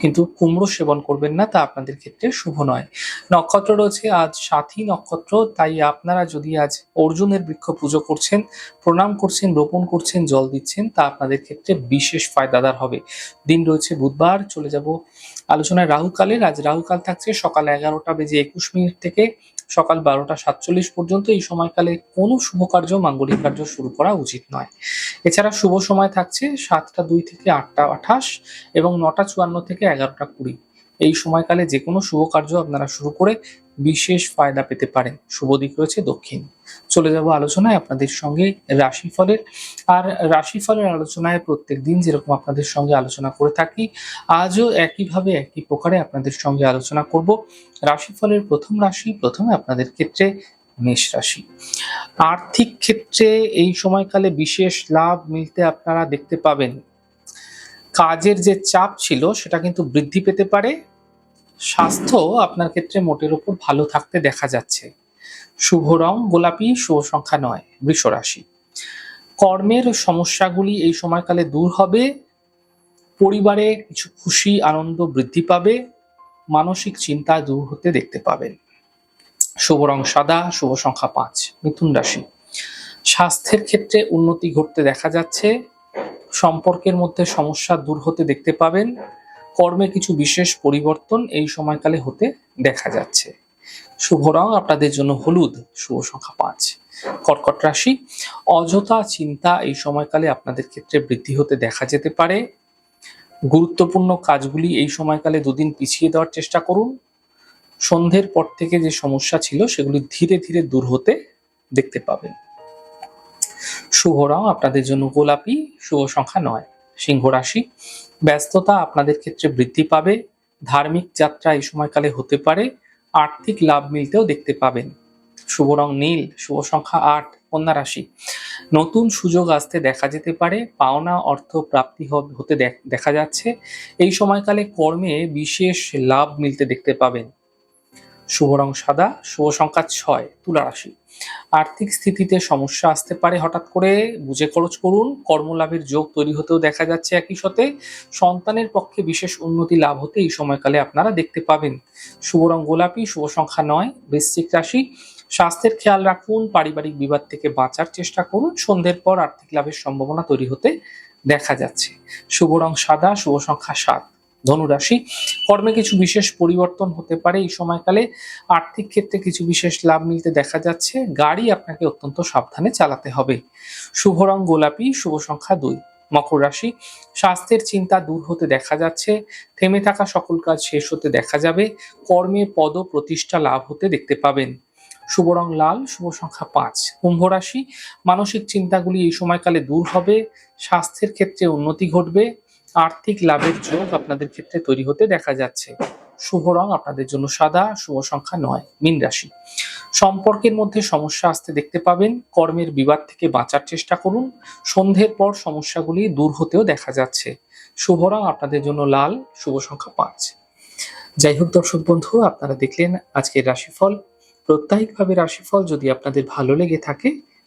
কিন্তু কুমড়ো সেবন করবেন না, তা আপনাদের ক্ষেত্রে শুভ নয়। নক্ষত্র রয়েছে আজ সাথী নক্ষত্র, তাই আপনারা যদি আজ অর্জুনের বৃক্ষ পুজো করছেন, প্রণাম করছেন, রোপণ করছেন, জল দিচ্ছেন, তা আপনাদের ক্ষেত্রে বিশেষ ফায়দাদার হবে। দিন রয়েছে বুধবার, চলে যাব আলোচনায় রাহুকালের। আজ রাহুকাল থাকছে সকাল এগারোটা বেজে একুশ মিনিট থেকে সকাল বারোটা সাতচল্লিশ পর্যন্ত এই সময়কালে কোনো শুভ কার্য মাঙ্গলিক কার্য শুরু করা উচিত নয়। এছাড়া শুভ সময় থাকছে সাতটা দুই থেকে আটটা আঠাশ এবং নটা চুয়ান্ন থেকে এগারোটা কুড়ি। এই সময়কালে যে কোনো শুভ কার্য আপনারা শুরু করে বিশেষ ফায়দা পেতে পারেন। শুভ দিক রয়েছে দক্ষিণ। চলে যাব আলোচনায় আপনাদের সঙ্গে রাশিফলের। আর রাশিফলের আলোচনায় প্রত্যেক দিন যেরকম আপনাদের সঙ্গে আলোচনা করে থাকি, আজও একইভাবে একই প্রকারে আপনাদের সঙ্গে আলোচনা করব। রাশিফলের প্রথম রাশি, প্রথমে আপনাদের ক্ষেত্রে মেষ রাশি। আর্থিক ক্ষেত্রে এই সময়কালে বিশেষ লাভ মিলতে আপনারা দেখতে পাবেন। কাজের যে চাপ ছিল সেটা কিন্তু বৃদ্ধি পেতে পারে। স্বাস্থ্য আপনার ক্ষেত্রে মোটের উপর ভালো থাকতে দেখা যাচ্ছে। শুভ রং, গোলাপি, শুভ সংখ্যা নয়, বৃষ রাশি। কর্মের সমস্যাগুলি এই সময়কালে দূর হবে। পরিবারে কিছু খুশি, আনন্দ বৃদ্ধি পাবে। মানসিক চিন্তা দূর হতে দেখতে পাবেন। শুভ রং সাদা, শুভ সংখ্যা পাঁচ, মিথুন রাশি। স্বাস্থ্যের ক্ষেত্রে উন্নতি ঘটতে দেখা যাচ্ছে। সম্পর্কের মধ্যে সমস্যা দূর হতে দেখতে পাবেন। কর্মে কিছু বিশেষ পরিবর্তন এই সময়কালে হতে দেখা যাচ্ছে। শুভ রং আপনাদের জন্য হলুদ। শুভ সংখ্যা পাঁচ। কর্কট রাশি, অযথা চিন্তা এই সময়কালে আপনাদের ক্ষেত্রে বৃদ্ধি হতে দেখা যেতে পারে। গুরুত্বপূর্ণ কাজগুলি এই সময়কালে দুদিন পিছিয়ে দেওয়ার চেষ্টা করুন। সন্ধ্যের পর থেকে যে সমস্যা ছিল সেগুলি ধীরে ধীরে দূর হতে দেখতে পাবেন। শুভ রং আপনাদের জন্য গোলাপি, শুভ সংখ্যা নয়। সিংহ রাশি, ব্যস্ততা আপনাদের ক্ষেত্রে বৃদ্ধি পাবে, ধার্মিক যাত্রা এই সময়কালে হতে পারে, আর্থিক লাভ মিলতেও দেখতে পাবেন। শুভ রং নীল, শুভ সংখ্যা আট, কন্যা রাশি। নতুন সুযোগ আসতে দেখা যেতে পারে, পাওনা, অর্থ প্রাপ্তি হতে দেখা যাচ্ছে। এই সময়কালে কর্মে বিশেষ লাভ মিলতে দেখতে পাবেন। শুভ রং সাদা, শুভ সংখ্যা ছয়, তুলা রাশি। আর্থিক স্থিতিতে সমস্যা আসতে পারে হঠাৎ করে, বুঝে খরচ করুন, কর্মলাভের যোগ তৈরি হতেও দেখা যাচ্ছে একই সাথে। সন্তানের পক্ষে বিশেষ উন্নতি লাভ হতে এই সময়কালে আপনারা দেখতে পাবেন। শুভ রং গোলাপি, শুভ সংখ্যা নয়, বৃশ্চিক রাশি। স্বাস্থ্যের খেয়াল রাখুন, পারিবারিক বিবাদ থেকে বাঁচার চেষ্টা করুন, সন্ধ্যের পর আর্থিক লাভের সম্ভাবনা তৈরি হতে দেখা যাচ্ছে। শুভ রং সাদা, শুভ সংখ্যা সাত। ধনুরাশি। কর্মে কিছু বিশেষ পরিবর্তন হতে পারে এই সময়কালে। আর্থিক ক্ষেত্রে কিছু বিশেষ লাভ মিলতে দেখা যাচ্ছে। গাড়ি আপনাকে অত্যন্ত সাবধানে চালাতে হবে। শুভ রং গোলাপি, শুভ সংখ্যা দুই। মকর রাশি, স্বাস্থ্যের চিন্তা দূর হতে দেখা যাচ্ছে। থেমে থাকা সকল কাজ শেষ হতে দেখা যাবে। কর্মে পদ প্রতিষ্ঠা লাভ হতে দেখতে পাবেন। শুভ রং লাল, শুভ সংখ্যা পাঁচ। কুম্ভ রাশি, মানসিক চিন্তাগুলি এই সময়কালে দূর হবে। স্বাস্থ্যের ক্ষেত্রে উন্নতি ঘটবে। আর্থিক লাভের যোগ আপনাদের ক্ষেত্রে তৈরি হতে দেখা যাচ্ছে। শুভ রং আপনাদের জন্য সাদা, শুভ সংখ্যা নয়, মীন রাশি। সম্পর্কের মধ্যে সমস্যা আসতে দেখতে পাবেন। কর্মের বিবাদ থেকে বাঁচার চেষ্টা করুন। সন্ধ্যের পর সমস্যাগুলি দূর হতেও দেখা যাচ্ছে। শুভ রং আপনাদের জন্য লাল, শুভ সংখ্যা পাঁচ। যাই হোক দর্শক বন্ধু, আপনারা দেখলেন আজকের রাশিফল। প্রত্যাহিকভাবে রাশিফল যদি আপনাদের ভালো লেগে থাকে